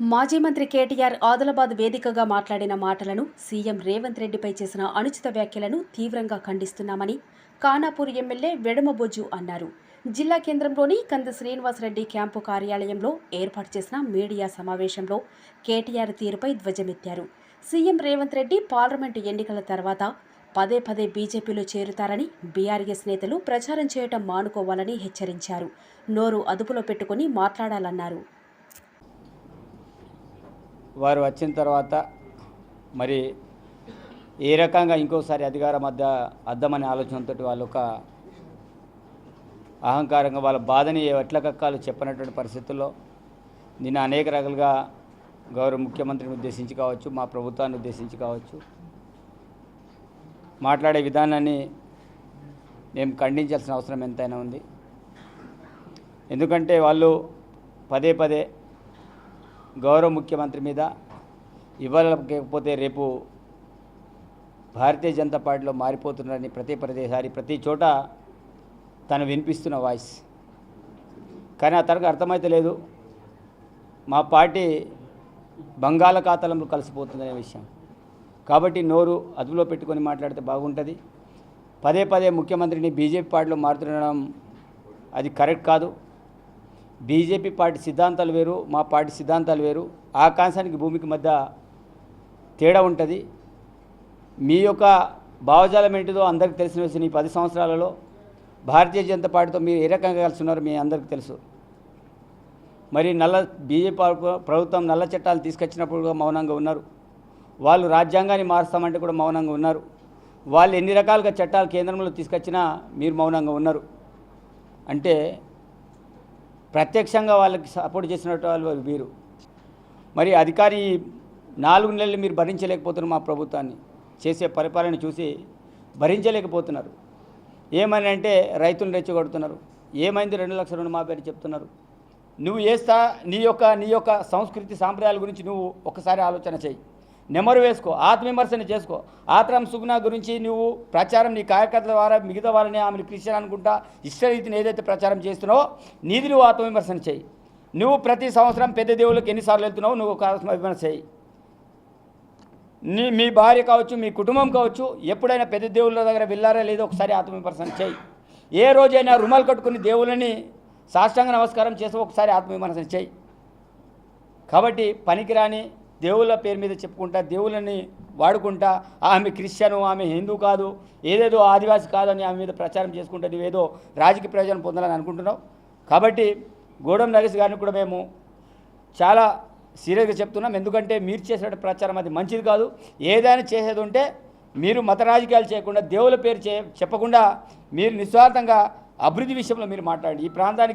మాజీ మంత్రి కేటీఆర్ ఆదిలాబాద్ వేదికగా మాట్లాడిన మాటలను సీఎం రేవంత్ రెడ్డిపై చేసిన అనుచిత వ్యాఖ్యలను తీవ్రంగా ఖండిస్తున్నామని కానాపూర్ ఎమ్మెల్యే వెడమబొజ్జు అన్నారు. జిల్లా కేంద్రంలోని కంద శ్రీనివాసరెడ్డి క్యాంపు కార్యాలయంలో ఏర్పాటు చేసిన మీడియా సమావేశంలో కేటీఆర్ తీరుపై ధ్వజమెత్తారు. సీఎం రేవంత్ రెడ్డి పార్లమెంటు ఎన్నికల తర్వాత పదే పదే బీజేపీలో చేరుతారని బీఆర్ఎస్ నేతలు ప్రచారం చేయటం మానుకోవాలని హెచ్చరించారు. నోరు అదుపులో పెట్టుకుని మాట్లాడాలన్నారు. వారు వచ్చిన తర్వాత మరి ఏ రకంగా ఇంకోసారి అధికార మధ్య అద్దమనే ఆలోచనతో వాళ్ళు ఒక అహంకారంగా వాళ్ళ బాధని ఎట్ల కక్కాలు చెప్పనటువంటి పరిస్థితుల్లో నిన్న అనేక రకాలుగా గౌరవ ముఖ్యమంత్రిని ఉద్దేశించి కావచ్చు మా ప్రభుత్వాన్ని ఉద్దేశించి కావచ్చు మాట్లాడే విధానాన్ని మేము ఖండించాల్సిన అవసరం ఎంతైనా ఉంది. ఎందుకంటే వాళ్ళు పదే పదే గౌరవ ముఖ్యమంత్రి మీద ఇవ్వలేకపోతే రేపు భారతీయ జనతా పార్టీలో మారిపోతున్నారని ప్రతి ప్రతిసారి ప్రతి చోట తను వినిపిస్తున్న వాయిస్. కానీ ఆ తనకు అర్థమైతే లేదు. మా పార్టీ బంగాళాఖాతంలో కలిసిపోతుందనే విషయం. కాబట్టి నోరు అదుపులో పెట్టుకొని మాట్లాడితే బాగుంటుంది. పదే పదే ముఖ్యమంత్రిని బీజేపీ పార్టీలో మారుతుండడం అది కరెక్ట్ కాదు. బీజేపీ పార్టీ సిద్ధాంతాలు వేరు మా పార్టీ సిద్ధాంతాలు వేరు. ఆకాశానికి భూమికి మధ్య తేడా ఉంటుంది. మీ యొక్క భావజాలం ఏంటిదో అందరికీ తెలిసిన విషయం ఈ పది సంవత్సరాలలో. భారతీయ జనతా పార్టీతో మీరు ఏ రకంగా కలిసి ఉన్నారో మీ అందరికీ తెలుసు. మరి నల్ల బీజేపీ ప్రభుత్వం నల్ల చట్టాలు తీసుకొచ్చినప్పుడు కూడా మౌనంగా ఉన్నారు. వాళ్ళు రాజ్యాంగాన్ని మారుస్తామంటే కూడా మౌనంగా ఉన్నారు. వాళ్ళు ఎన్ని రకాలుగా చట్టాలు కేంద్రంలో తీసుకొచ్చినా మీరు మౌనంగా ఉన్నారు. అంటే ప్రత్యక్షంగా వాళ్ళకి సపోర్ట్ చేసినట్టు వాళ్ళు వీరు. మరి అధికారి నాలుగు నెలలు మీరు భరించలేకపోతున్నారు మా ప్రభుత్వాన్ని. చేసే పరిపాలన చూసి భరించలేకపోతున్నారు. ఏమని అంటే రైతులను రెచ్చగొడుతున్నారు. ఏమైంది రెండు లక్షల మా పేరు చెప్తున్నారు. నువ్వు వేస్తా నీ యొక్క నీ యొక్క సంస్కృతి సాంప్రదాయాల గురించి నువ్వు ఒకసారి ఆలోచన చేయి. నెమరు వేసుకో ఆత్మవిమర్శన చేసుకో. ఆత్రం సుగుణ గురించి నువ్వు ప్రచారం నీ కార్యకర్తల ద్వారా మిగతా వాళ్ళని ఆమెను క్రిస్టియన్ అనుకుంటా ఇష్టరీతిని ఏదైతే ప్రచారం చేస్తున్నావో నీది నువ్వు ఆత్మవిమర్శన చేయి. నువ్వు ప్రతి సంవత్సరం పెద్ద దేవుళ్ళకి ఎన్నిసార్లు వెళ్తున్నావు నువ్వు ఆత్మవిమర్శ చేయి. నీ మీ భార్య కావచ్చు మీ కుటుంబం కావచ్చు ఎప్పుడైనా పెద్ద దేవుళ్ళ దగ్గర వెళ్ళారా లేదో ఒకసారి ఆత్మవిమర్శన చేయి. ఏ రోజైనా రుమాలు కట్టుకుని దేవుళ్ళని సాష్టాంగ నమస్కారం చేసి ఒకసారి ఆత్మవిమర్శన చేయి. కాబట్టి పనికిరాని దేవుళ్ళ పేరు మీద చెప్పుకుంటా దేవుళ్ళని వాడుకుంటా ఆమె క్రిస్టియను ఆమె హిందూ కాదు ఏదేదో ఆదివాసి కాదని ఆమె మీద ప్రచారం చేసుకుంటా నువ్వేదో రాజకీయ ప్రయోజనం పొందాలని అనుకుంటున్నావు? కాబట్టి గూడెం నరేష్ గారిని కూడా మేము చాలా సీరియస్గా చెప్తున్నాం. ఎందుకంటే మీరు చేసే ప్రచారం అది మంచిది కాదు. ఏదైనా చేసేది ఉంటే మీరు మత రాజకీయాలు చేయకుండా దేవుల పేరు చే చెప్పకుండా మీరు నిస్వార్థంగా అభివృద్ధి విషయంలో మీరు మాట్లాడండి. ఈ ప్రాంతానికి